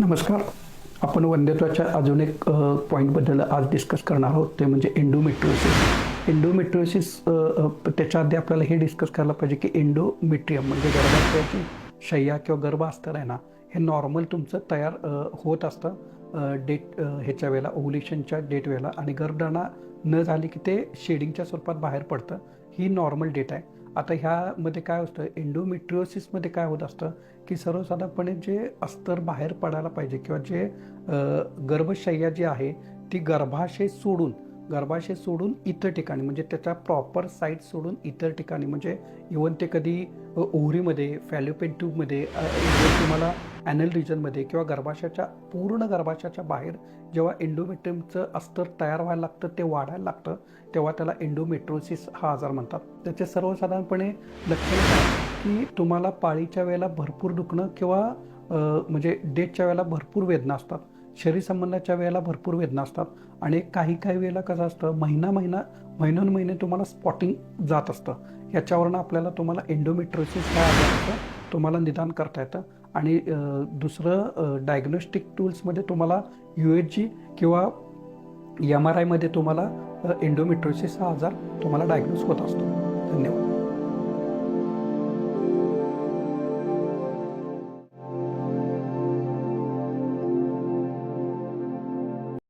नमस्कार. आपण वंध्यत्वाच्या अजून एक पॉईंटबद्दल आज डिस्कस करणार आहोत. ते म्हणजे एंडोमेट्रिओसिस एंडोमेट्रिओसिस त्याच्या आधी आपल्याला हे डिस्कस करायला पाहिजे की एंडोमेट्रियम म्हणजे गर्भाशयाची शय्या किंवा गर्भ अस्तर आहे ना हे नॉर्मल तुमचं तयार होत असतं. डेट ह्याच्या वेळेला ओव्हुलेशनच्या डेट वेळेला. आणि गर्भधारणा न झाली की ते शेडिंगच्या स्वरूपात बाहेर पडतं. ही नॉर्मल डेट आहे. आता ह्यामध्ये काय असतं? एंडोमेट्रिओसिसमध्ये काय होत असतं? की सर्वसाधारणपणे जे अस्तर बाहेर पडायला पाहिजे किंवा जे गर्भशय्या जी आहे ती गर्भाशय सोडून गर्भाशय सोडून इतर ठिकाणी म्हणजे त्याच्या प्रॉपर साईट सोडून इतर ठिकाणी म्हणजे इवन ते कधी ओहरीमध्ये फॅलोपेन ट्यूबमध्ये तुम्हाला ॲनल रिजनमध्ये किंवा गर्भाशयाच्या पूर्ण गर्भाशयाच्या बाहेर जेव्हा एंडोमेट्रियमचं अस्तर तयार व्हायला लागतं ते वाढायला लागतं तेव्हा त्याला एंडोमेट्रोसिस हा आजार म्हणतात. त्याचे सर्वसाधारणपणे लक्षण की तुम्हाला पाळीच्या वेळेला भरपूर दुखणं किंवा म्हणजे डेटच्या वेळेला भरपूर वेदना असतात. शरीर संबंधाच्या वेळेला भरपूर वेदना असतात. आणि काही काही वेळेला कसं असतं? महिना महिना महिनोन महिने तुम्हाला स्पॉटिंग जात असतं. याच्यावरनं आपल्याला तुम्हाला एंडोमेट्रोसिस हा असतं. तुम्हाला निदान करता येतं. आणि दुसरं डायग्नोस्टिक टूल्समध्ये तुम्हाला यू एच जी किंवा एम आर आयमध्ये तुम्हाला एंडोमेट्रोसिस हा आजार तुम्हाला डायग्नोज होत असतो. धन्यवाद.